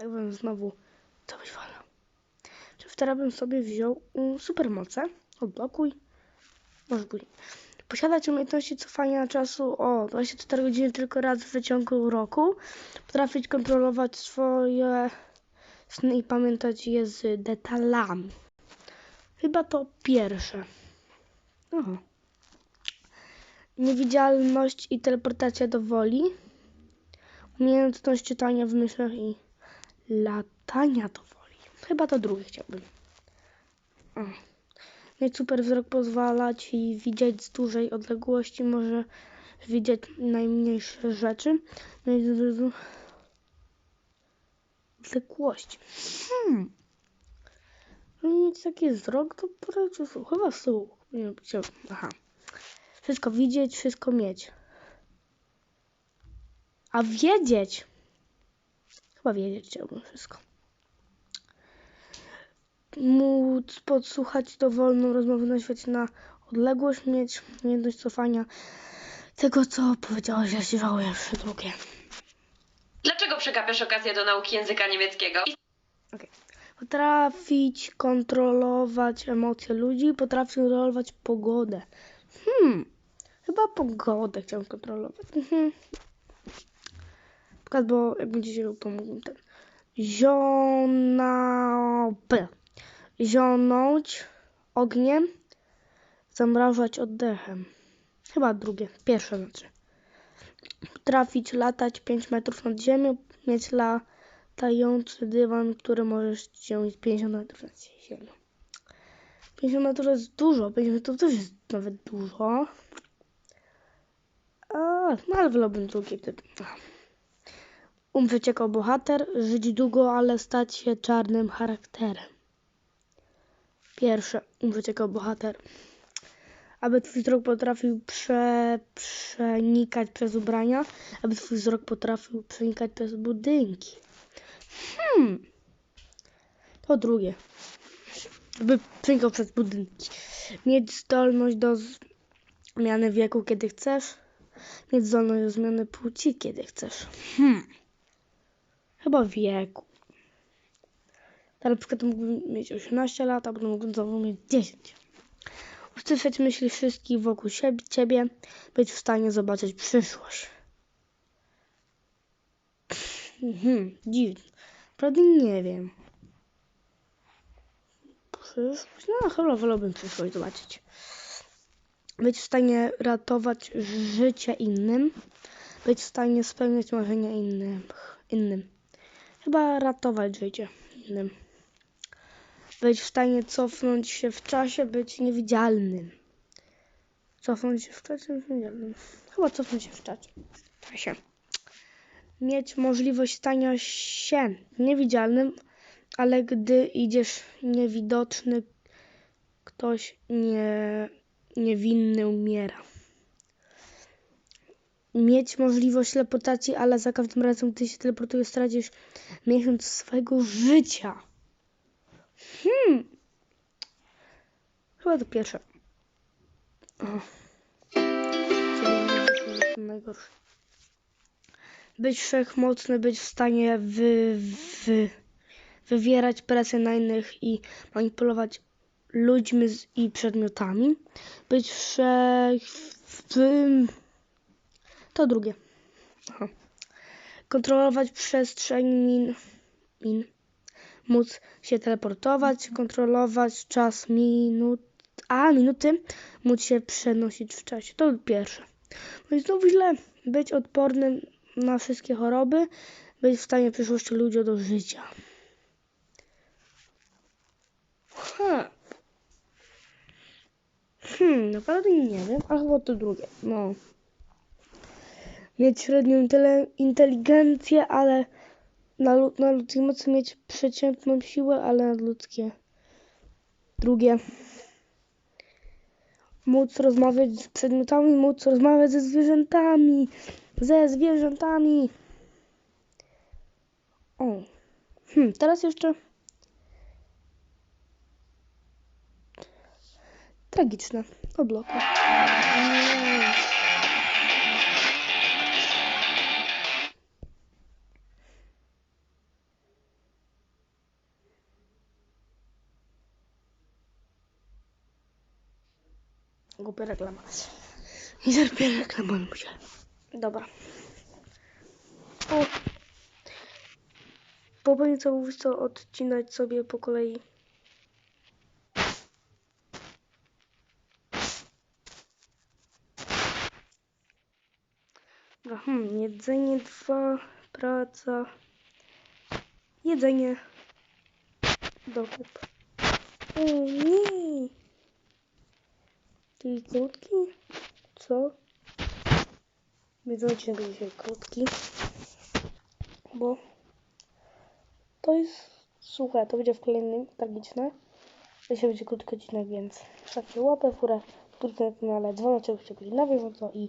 Jakbym znowu to wywalał. Czy wtedy bym sobie wziął mm, supermoce? Odblokuj. Może później. Posiadać umiejętności cofania czasu o 24 godziny tylko raz w przeciągu roku. Potrafić kontrolować swoje sny i pamiętać je z detalami. Chyba to pierwsze. Aha. Niewidzialność i teleportacja do woli. Umiejętność czytania w myślach i latania do woli. Chyba to drugie chciałbym. O. Mieć super wzrok pozwala ci widzieć z dużej odległości, może widzieć najmniejsze rzeczy. Mieć dużą odległość. Hmm. Mieć taki wzrok, to chyba słuch. Aha. Wszystko widzieć, wszystko mieć. A wiedzieć. Chyba wiedzieć chciałbym wszystko. Móc podsłuchać dowolną rozmowę na świecie na odległość, mieć umiejętność cofania tego, co powiedziałeś, jeśli żałujesz drugie. Dlaczego przegapiasz okazję do nauki języka niemieckiego? I Potrafić kontrolować emocje ludzi, potrafić kontrolować pogodę. Hmm, chyba pogodę chciałem kontrolować. Mhm. Przykład, bo jak będzie się to mógłbym ten. Ziona... P. Zionąć ogniem, zamrażać oddechem. Chyba drugie, pierwsze znaczy. Potrafić latać 5 metrów nad ziemią, mieć latający dywan, który możesz ciągnąć 50 metrów nad ziemią. 50 metrów jest dużo, 50 metrów też jest nawet dużo. A, no ale wolałbym drugie wtedy. Umrzeć jako bohater, żyć długo, ale stać się czarnym charakterem. Pierwsze, umrzeć jako bohater. Aby twój wzrok potrafił prze, przenikać przez ubrania, aby twój wzrok potrafił przenikać przez budynki. Hmm. To drugie. Aby przenikał przez budynki. Mieć zdolność do zmiany wieku, kiedy chcesz. Mieć zdolność do zmiany płci, kiedy chcesz. Hmm. Chyba wieku. Teraz na przykład mógłbym mieć 18 lat, a potem mógłbym mieć 10. Usłyszeć myśli wszystkich wokół siebie, ciebie, być w stanie zobaczyć przyszłość. Mhm, dziwne. Prawda nie wiem. Przyszłość? No, chyba wolałbym przyszłość zobaczyć. Być w stanie ratować życie innym. Być w stanie spełniać marzenia innym. innym. Chyba ratować życie. Być w stanie cofnąć się w czasie, być niewidzialnym. Cofnąć się w czasie, niewidzialnym. Chyba cofnąć się w czasie. W czasie. Mieć możliwość stania się niewidzialnym, ale gdy idziesz niewidoczny, ktoś nie, niewinny umiera. Mieć możliwość teleportacji, ale za każdym razem, gdy się teleportujesz, stracisz miesiąc swojego życia. Hmm. Chyba to pierwsze. O. Co najgorsze. Być wszechmocny, być w stanie wy, wy, wywierać presję na innych i manipulować ludźmi i przedmiotami. Być wszech... W, to drugie. Aha. Kontrolować przestrzeń min, min. Móc się teleportować, kontrolować czas minut, a minuty, móc się przenosić w czasie. To pierwsze. No i znowu źle. Być odpornym na wszystkie choroby, być w stanie w przyszłości ludzi do życia. Hmm. Hmm, naprawdę nie wiem, ale chyba to drugie. No. Mieć średnią inteligencję, ale na, na ludzkiej mocy mieć przeciętną siłę, ale nadludzkie. Drugie. Móc rozmawiać z przedmiotami, móc rozmawiać ze zwierzętami. Ze zwierzętami. O. Hmm, teraz jeszcze. Tragiczne. Odblokuj. Głupia reklama. Nie cierpię reklamą się. Dobra. O. Popędź co odcinać sobie po kolei. Hmm, jedzenie dwa, praca, jedzenie, dokup. O nie! Taki krótki? Co? Więc odcinek będzie krótki. Bo to jest... Słuchaj, to będzie w kolejnym tragiczne. Dzisiaj będzie krótki odcinek, więc stawcie łapę w górę, subskrypcję na kanale, dzwoneczek, żeby na bieżąco i